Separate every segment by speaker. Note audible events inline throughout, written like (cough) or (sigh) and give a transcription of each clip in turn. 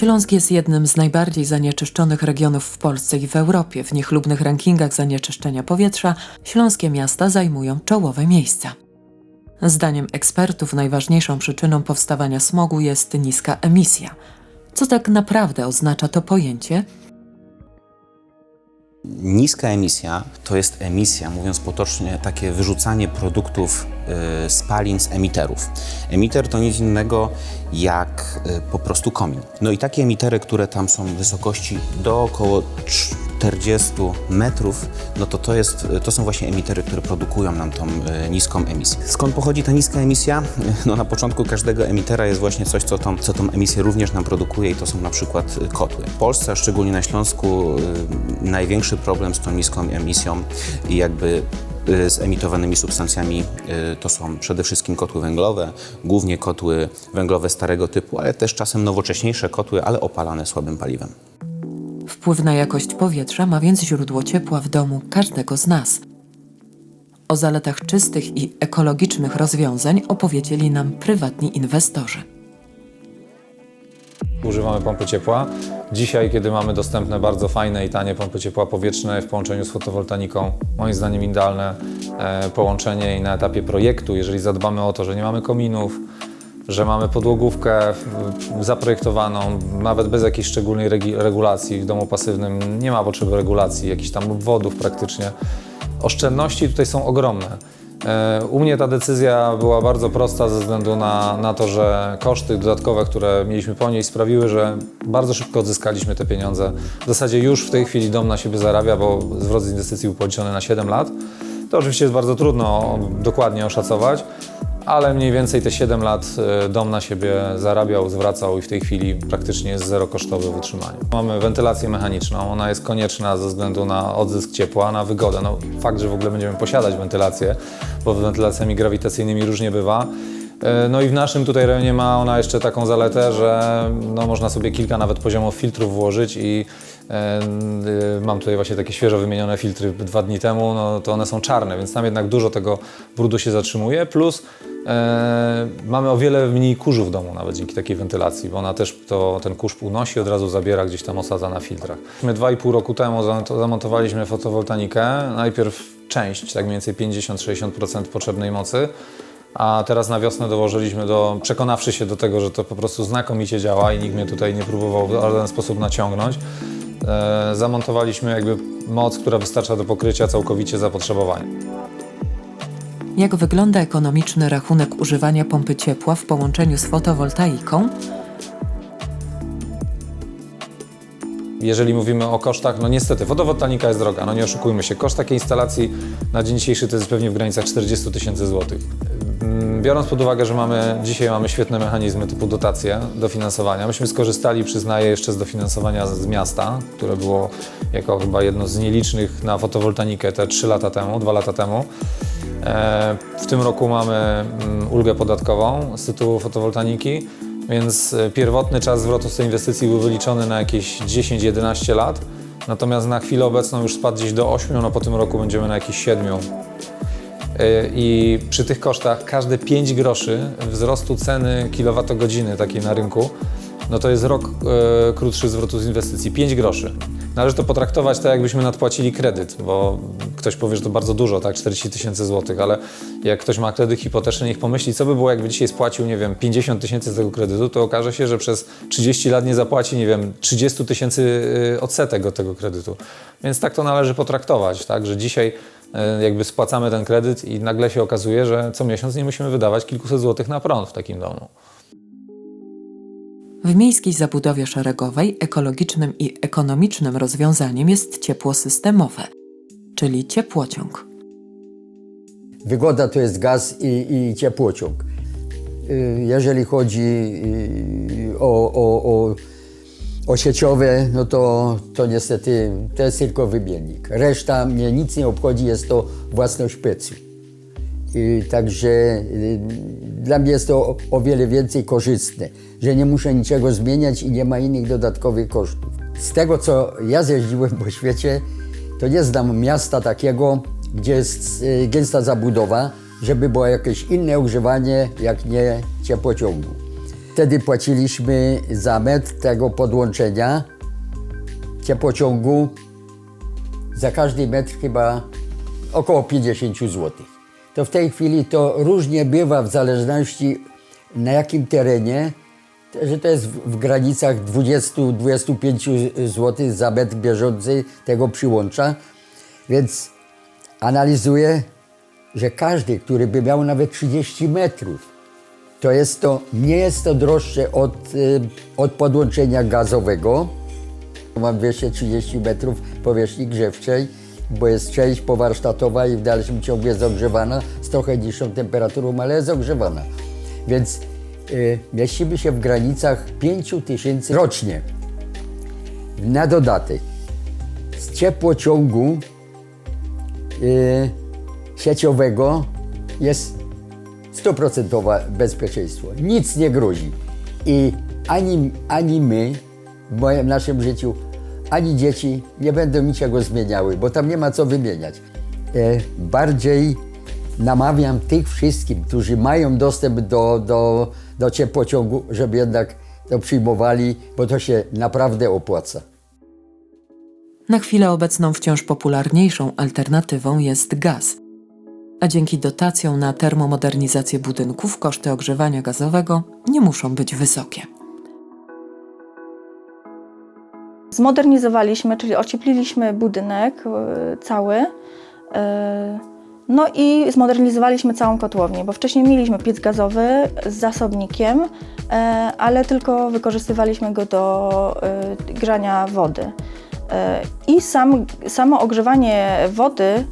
Speaker 1: Śląsk jest jednym z najbardziej zanieczyszczonych regionów w Polsce i w Europie. W niechlubnych rankingach zanieczyszczenia powietrza śląskie miasta zajmują czołowe miejsca. Zdaniem ekspertów najważniejszą przyczyną powstawania smogu jest niska emisja. Co tak naprawdę oznacza to pojęcie?
Speaker 2: Niska emisja to jest emisja, mówiąc potocznie, takie wyrzucanie produktów y, spalin z emiterów. Emiter to nic innego jak y, po prostu komin. No i takie emitery, które tam są w wysokości do około 40 metrów, no to to, jest, to są właśnie emitery, które produkują nam tą y, niską emisję. Skąd pochodzi ta niska emisja? (laughs) No na początku każdego emitera jest właśnie coś, co tą, co tą emisję również nam produkuje i to są na przykład y, kotły. W Polsce, a szczególnie na Śląsku, y, największy problem z tą niską emisją i jakby z emitowanymi substancjami to są przede wszystkim kotły węglowe, głównie kotły węglowe starego typu, ale też czasem nowocześniejsze kotły, ale opalane słabym paliwem.
Speaker 1: Wpływ na jakość powietrza ma więc źródło ciepła w domu każdego z nas. O zaletach czystych i ekologicznych rozwiązań opowiedzieli nam prywatni inwestorzy.
Speaker 3: Używamy pompy ciepła. Dzisiaj, kiedy mamy dostępne bardzo fajne i tanie pompy ciepła powietrzne w połączeniu z fotowoltaiką, moim zdaniem idealne e, połączenie i na etapie projektu, jeżeli zadbamy o to, że nie mamy kominów, że mamy podłogówkę w- zaprojektowaną, nawet bez jakiejś szczególnej regulacji w domu pasywnym, nie ma potrzeby regulacji, jakichś tam obwodów praktycznie. Oszczędności tutaj są ogromne. E, U mnie ta decyzja była bardzo prosta ze względu na, na to, że koszty dodatkowe, które mieliśmy po niej sprawiły, że bardzo szybko odzyskaliśmy te pieniądze. W zasadzie już w tej chwili dom na siebie zarabia, bo zwrot z inwestycji był policzony na 7 lat. To oczywiście jest bardzo trudno dokładnie oszacować, ale mniej więcej te 7 lat e, dom na siebie zarabiał, zwracał i w tej chwili praktycznie jest zerokosztowy w utrzymaniu. Mamy wentylację mechaniczną, ona jest konieczna ze względu na odzysk ciepła, na wygodę. No, fakt, że w ogóle będziemy posiadać wentylację, bo z wentylacjami grawitacyjnymi różnie bywa. E, No i w naszym tutaj rejonie ma ona jeszcze taką zaletę, że no, można sobie kilka nawet poziomów filtrów włożyć i mam tutaj właśnie takie świeżo wymienione filtry dwa dni temu, no to one są czarne, więc tam jednak dużo tego brudu się zatrzymuje, plus e, mamy o wiele mniej kurzu w domu nawet dzięki takiej wentylacji, bo ona też to, ten kurz unosi, od razu zabiera, gdzieś tam osadza na filtrach. My dwa i pół roku temu zamont- zamontowaliśmy fotowoltaikę, najpierw część, tak mniej więcej 50-60% potrzebnej mocy, a teraz na wiosnę dołożyliśmy do, przekonawszy się do tego, że to po prostu znakomicie działa i nikt mnie tutaj nie próbował w żaden sposób naciągnąć, zamontowaliśmy jakby moc, która wystarcza do pokrycia całkowicie zapotrzebowania.
Speaker 1: Jak wygląda ekonomiczny rachunek używania pompy ciepła w połączeniu z fotowoltaiką?
Speaker 3: Jeżeli mówimy o kosztach, no niestety fotowoltaika jest droga, no nie oszukujmy się. Koszt takiej instalacji na dzień dzisiejszy to jest pewnie w granicach 40 tysięcy złotych. Mm, Biorąc pod uwagę, że mamy, dzisiaj mamy świetne mechanizmy typu dotacje, dofinansowania. Myśmy skorzystali, przyznaję, jeszcze z dofinansowania z miasta, które było jako chyba jedno z nielicznych na fotowoltaikę te 3 lata temu, 2 lata temu. E, W tym roku mamy mm, ulgę podatkową z tytułu fotowoltaiki, więc e, pierwotny czas zwrotu z tej inwestycji był wyliczony na jakieś 10-11 lat, natomiast na chwilę obecną już spadł gdzieś do 8, no po tym roku będziemy na jakieś 7. E, I przy tych kosztach każde 5 groszy wzrostu ceny kilowatogodziny takiej na rynku, no to jest rok e, krótszy zwrotu z inwestycji. 5 groszy. Należy to potraktować tak, jakbyśmy nadpłacili kredyt, bo ktoś powie, że to bardzo dużo, tak, 40 tysięcy złotych, ale jak ktoś ma kredyt hipoteczny, niech pomyśli, co by było, jakby dzisiaj spłacił, nie wiem, 50 tysięcy z tego kredytu, to okaże się, że przez 30 lat nie zapłaci, nie wiem, 30 tysięcy y, odsetek od tego kredytu. Więc tak to należy potraktować, tak, że dzisiaj jakby spłacamy ten kredyt i nagle się okazuje, że co miesiąc nie musimy wydawać kilkuset złotych na prąd w takim domu.
Speaker 1: W miejskiej zabudowie szeregowej ekologicznym i ekonomicznym rozwiązaniem jest ciepło systemowe, czyli ciepłociąg.
Speaker 4: Wygoda to jest gaz i, i ciepłociąg. Y, Jeżeli chodzi y, o, o, o, o sieciowe, no to, to niestety to jest tylko wymiennik. Reszta mnie nic nie obchodzi, jest to własność pecu. Także y, dla mnie jest to o, wiele więcej korzystne, że nie muszę niczego zmieniać i nie ma innych dodatkowych kosztów. Z tego, co ja zjeździłem po świecie, to nie znam miasta takiego, gdzie jest y, gęsta zabudowa, żeby było jakieś inne używanie, jak nie ciepłociągu. Wtedy płaciliśmy za metr tego podłączenia ciepłociągu za każdy metr chyba około 50 zł. To w tej chwili to różnie bywa w zależności na jakim terenie, że to jest w, granicach 20-25 zł za metr bieżący tego przyłącza. Więc analizuję, że każdy, który by miał nawet 30 metrów, to jest to, nie jest to droższe od, y, od podłączenia gazowego. Mam 230 metrów powierzchni grzewczej, bo jest część powarsztatowa i w dalszym ciągu jest ogrzewana z trochę niższą temperaturą, ale jest ogrzewana. Więc y, mieścimy się w granicach 5 tysięcy rocznie. Na dodatek z ciepłociągu y, sieciowego jest stuprocentowe bezpieczeństwo. Nic nie grozi. I ani, ani my w moim naszym życiu, ani dzieci nie będą niczego zmieniały, bo tam nie ma co wymieniać. E, bardziej namawiam tych wszystkim, którzy mają dostęp do, do, do ciepłociągu, żeby jednak to przyjmowali, bo to się naprawdę opłaca.
Speaker 1: Na chwilę obecną wciąż popularniejszą alternatywą jest gaz. A dzięki dotacjom na termomodernizację budynków koszty ogrzewania gazowego nie muszą być wysokie.
Speaker 5: Zmodernizowaliśmy, czyli ociepliliśmy budynek y, cały. y, No i zmodernizowaliśmy całą kotłownię, bo wcześniej mieliśmy piec gazowy z zasobnikiem, y, ale tylko wykorzystywaliśmy go do grzania wody. I sam, samo ogrzewanie wody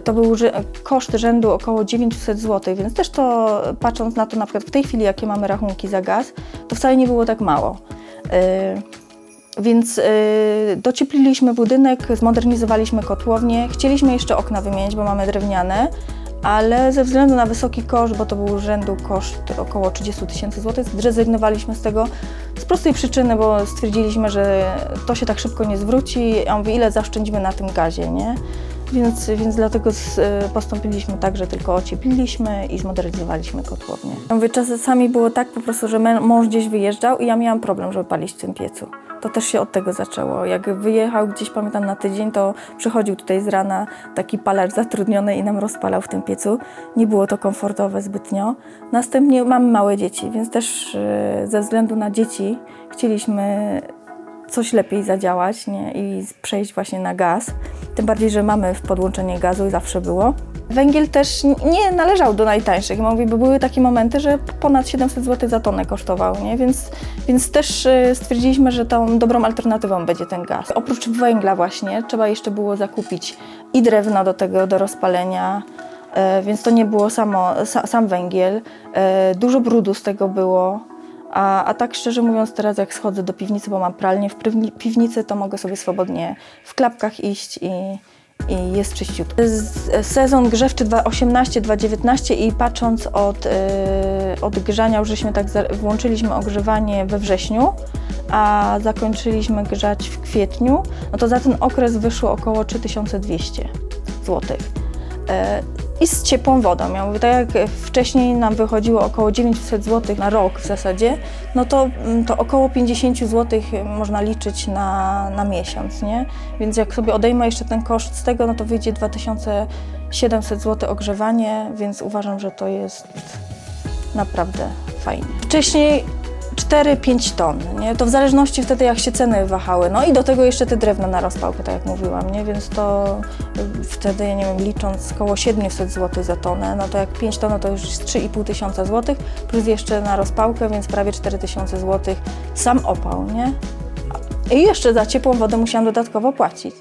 Speaker 5: to był koszt rzędu około 900 zł, więc też to patrząc na to na przykład w tej chwili, jakie mamy rachunki za gaz, to wcale nie było tak mało. Y, więc y, dociepliliśmy budynek, zmodernizowaliśmy kotłownię. Chcieliśmy jeszcze okna wymienić, bo mamy drewniane, ale ze względu na wysoki koszt, bo to był rzędu koszt około 30 tysięcy złotych, zrezygnowaliśmy z tego z prostej przyczyny, bo stwierdziliśmy, że to się tak szybko nie zwróci. Ja mówię, ile zaoszczędzimy na tym gazie, nie? Więc, więc dlatego z, y, postąpiliśmy tak, że tylko ociepliliśmy i zmodernizowaliśmy kotłownię. Czasami było tak po prostu, że mąż gdzieś wyjeżdżał i ja miałam problem, żeby palić w tym piecu. To też się od tego zaczęło. Jak wyjechał gdzieś, pamiętam, na tydzień, to przychodził tutaj z rana taki palacz zatrudniony i nam rozpalał w tym piecu. Nie było to komfortowe zbytnio. Następnie mamy małe dzieci, więc też y, ze względu na dzieci chcieliśmy coś lepiej zadziałać nie? i przejść właśnie na gaz. Tym bardziej, że mamy w podłączenie gazu i zawsze było. Węgiel też nie należał do najtańszych, bo były takie momenty, że ponad 700 zł za tonę kosztował, nie? Więc, więc też y, stwierdziliśmy, że tą dobrą alternatywą będzie ten gaz. Oprócz węgla właśnie trzeba jeszcze było zakupić i drewno do tego, do rozpalenia, e, więc to nie było samo, sa, sam węgiel. E, Dużo brudu z tego było, a, a tak szczerze mówiąc, teraz jak schodzę do piwnicy, bo mam pralnię w piwnicy, to mogę sobie swobodnie w klapkach iść i, i jest czyściutko. Sezon grzewczy 2018-2019 i patrząc od, yy, od grzania, już żeśmy tak włączyliśmy ogrzewanie we wrześniu, a zakończyliśmy grzać w kwietniu, no to za ten okres wyszło około 3200 zł. E, I z ciepłą wodą. Ja mówię, tak jak wcześniej nam wychodziło około 900 zł na rok w zasadzie, no to, mm, to około 50 zł można liczyć na, na miesiąc, nie? Więc jak sobie odejmę jeszcze ten koszt z tego, no to wyjdzie 2700 zł ogrzewanie, więc uważam, że to jest naprawdę fajnie. Wcześniej 4-5 ton, nie? to w zależności wtedy jak się ceny wahały. No i do tego jeszcze te drewna na rozpałkę, tak jak mówiłam, nie? więc to y, wtedy, nie wiem, licząc około 700 zł za tonę, no to jak 5 ton, no to już jest 3,5 tysiąca złotych, plus jeszcze na rozpałkę, więc prawie 4 tysiące złotych sam opał, nie? I jeszcze za ciepłą wodę musiałam dodatkowo płacić.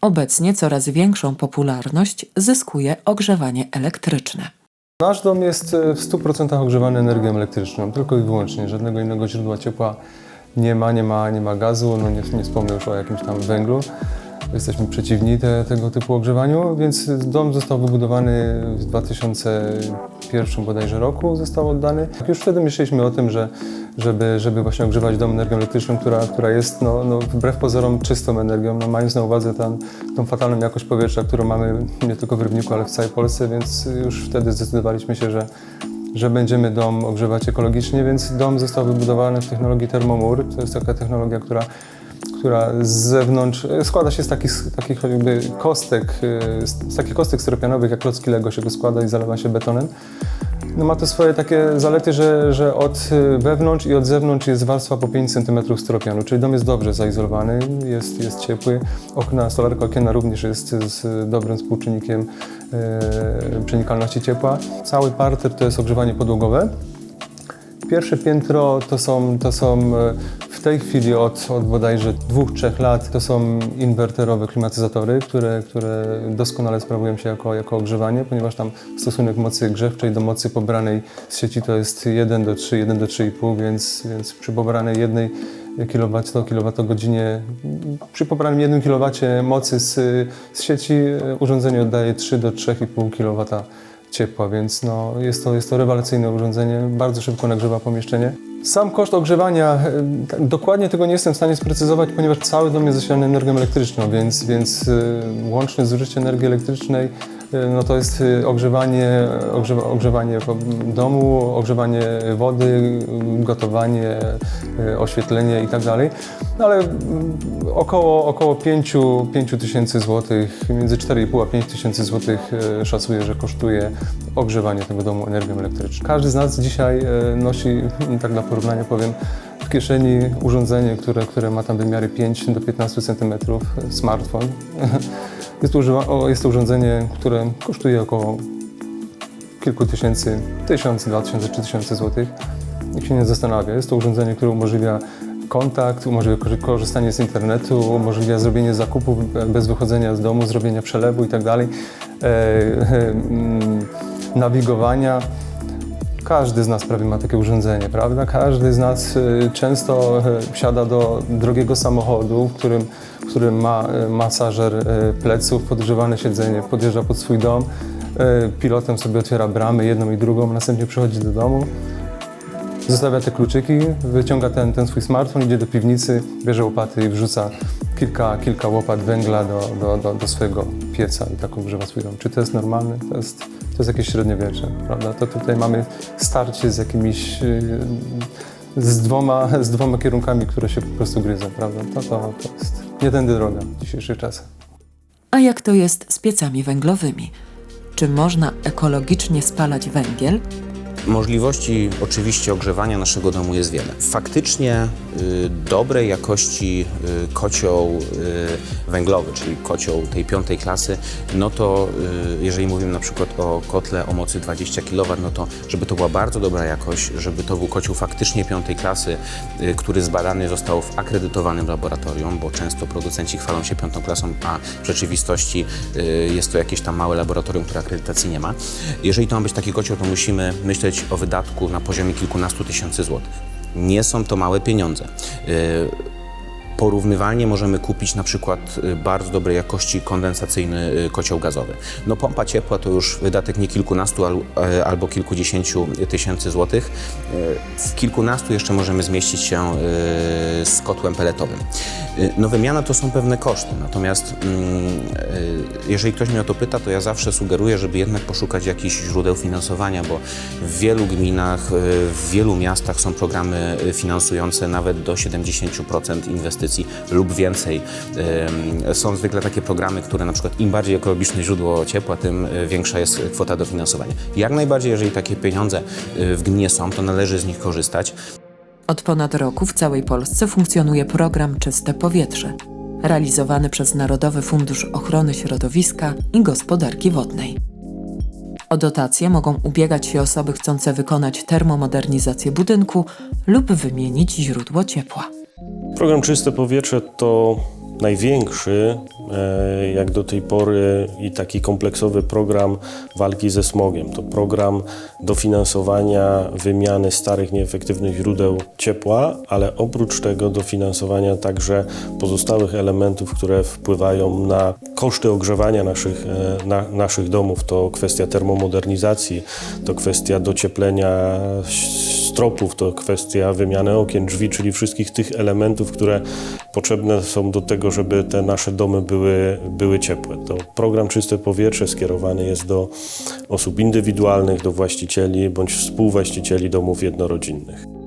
Speaker 1: Obecnie coraz większą popularność zyskuje ogrzewanie elektryczne.
Speaker 6: Nasz dom jest e, w 100% ogrzewany energią elektryczną, tylko i wyłącznie. Żadnego innego źródła ciepła nie ma, nie ma, nie ma gazu, no nie, nie wspomnę już o jakimś tam węglu. Jesteśmy przeciwni te, tego typu ogrzewaniu, więc dom został wybudowany w 2001 bodajże roku, został oddany. Już wtedy myśleliśmy o tym, że żeby, żeby właśnie ogrzewać dom energią elektryczną, która, która jest no, no, wbrew pozorom czystą energią, no, mając na uwadze tam, tą fatalną jakość powietrza, którą mamy nie tylko w Rybniku, ale w całej Polsce, więc już wtedy zdecydowaliśmy się, że, że będziemy dom ogrzewać ekologicznie, więc dom został wybudowany w technologii Thermomur. To jest taka technologia, która, która z zewnątrz e, składa się z takich, takich jakby kostek, e, z, takich kostek styropianowych, jak klocki Lego się go składa i zalewa się betonem. No ma to swoje takie zalety, że, że od y, wewnątrz i od zewnątrz jest warstwa po 5 cm styropianu, czyli dom jest dobrze zaizolowany, jest, jest ciepły. Okna, stolarka okienna również jest z dobrym współczynnikiem e, przenikalności ciepła. Cały parter to jest ogrzewanie podłogowe. Pierwsze piętro to są, to są e, w tej chwili od, od bodajże dwóch, trzech lat to są inwerterowe klimatyzatory, które, które doskonale sprawują się jako, jako ogrzewanie, ponieważ tam stosunek mocy grzewczej do mocy pobranej z sieci to jest 1 do 3, 1 do 3,5, więc, więc przy pobranej jednej kW, kilowatogodzinie, przy pobranym 1 kW mocy z, z sieci e, urządzenie oddaje 3 do 3,5 kW ciepła, więc no, jest, to, jest to rewelacyjne urządzenie, bardzo szybko nagrzewa pomieszczenie. Sam koszt ogrzewania, e, tak dokładnie tego nie jestem w stanie sprecyzować, ponieważ cały dom jest zasilany energią elektryczną, więc, więc e, łączne zużycie energii elektrycznej no to jest e, ogrzewanie, ogrzewa, ogrzewanie domu, ogrzewanie wody, gotowanie, e, oświetlenie i tak. No ale mm, około, około 5, 5 tysięcy złotych, między 4,5 a 5 tysięcy złotych e, szacuję, że kosztuje ogrzewanie tego domu energią elektryczną. Każdy z nas dzisiaj nosi, tak dla porównania powiem, w kieszeni urządzenie, które, które ma tam wymiary 5 do 15 cm, smartfon. (laughs) Jest to, używa- jest to urządzenie, które kosztuje około kilku tysięcy, tysiąc, dwa tysiące, trzy tysiące złotych. Nikt się nie zastanawia. Jest to urządzenie, które umożliwia kontakt, umożliwia korzy- korzystanie z internetu, umożliwia zrobienie zakupów e, bez wychodzenia z domu, zrobienia przelewu i tak e, e, mm, nawigowania. Każdy z nas prawie ma takie urządzenie, prawda? Każdy z nas y, często y, wsiada do drogiego samochodu, w którym, w którym ma y, masażer y, pleców, podgrzewane siedzenie, podjeżdża pod swój dom, y, pilotem sobie otwiera bramy, jedną i drugą, następnie przychodzi do domu, zostawia te kluczyki, wyciąga ten, ten swój smartfon, idzie do piwnicy, bierze łopaty i wrzuca kilka, kilka łopat węgla do, do, do, do swojego pieca i tak ogrzewa swój dom. Czy to jest normalne? To jest, to jest jakieś średniowiecze, prawda? To tutaj mamy starcie z jakimiś, z dwoma, z dwoma kierunkami, które się po prostu gryzą, prawda? To, to, to jest nie tędy droga w dzisiejszych czasach.
Speaker 1: A jak to jest z piecami węglowymi? Czy można ekologicznie spalać węgiel?
Speaker 2: Możliwości oczywiście ogrzewania naszego domu jest wiele. Faktycznie dobrej jakości y, kocioł y, węglowy, czyli kocioł tej piątej klasy, no to y, jeżeli mówimy na przykład o kotle o mocy 20 kW, no to żeby to była bardzo dobra jakość, żeby to był kocioł faktycznie piątej klasy, y, który zbadany został w akredytowanym laboratorium, bo często producenci chwalą się piątą klasą, a w rzeczywistości y, jest to jakieś tam małe laboratorium, które akredytacji nie ma. Jeżeli to ma być taki kocioł, to musimy myśleć o wydatku na poziomie kilkunastu tysięcy złotych. Nie są to małe pieniądze. Y, Porównywalnie możemy kupić na przykład y, bardzo dobrej jakości kondensacyjny y, kocioł gazowy. No pompa ciepła to już wydatek nie kilkunastu e, albo kilkudziesięciu tysięcy złotych. Y, W kilkunastu jeszcze możemy zmieścić się y, z kotłem peletowym. Y, No wymiana to są pewne koszty, natomiast mm, y, jeżeli ktoś mnie o to pyta, to ja zawsze sugeruję, żeby jednak poszukać jakichś źródeł finansowania, bo w wielu gminach, y, w wielu miastach są programy y, finansujące nawet do 70% inwestycji lub więcej. Są zwykle takie programy, które na przykład im bardziej ekologiczne źródło ciepła, tym y, większa jest kwota dofinansowania. Jak najbardziej, jeżeli takie pieniądze y, w gminie są, to należy z nich korzystać.
Speaker 1: Od ponad roku w całej Polsce funkcjonuje program Czyste Powietrze, realizowany przez Narodowy Fundusz Ochrony Środowiska i Gospodarki Wodnej. O dotacje mogą ubiegać się osoby chcące wykonać termomodernizację budynku lub wymienić źródło ciepła.
Speaker 7: Program Czyste Powietrze to największy, e, jak do tej pory, i taki kompleksowy program walki ze smogiem. To program dofinansowania wymiany starych, nieefektywnych źródeł ciepła, ale oprócz tego dofinansowania także pozostałych elementów, które wpływają na koszty ogrzewania naszych, e, na, naszych domów. To kwestia termomodernizacji, to kwestia docieplenia stropów, to kwestia wymiany okien, drzwi, czyli wszystkich tych elementów, które potrzebne są do tego, żeby te nasze domy były, były ciepłe. To program Czyste Powietrze skierowany jest do osób indywidualnych, do właścicieli bądź współwłaścicieli domów jednorodzinnych.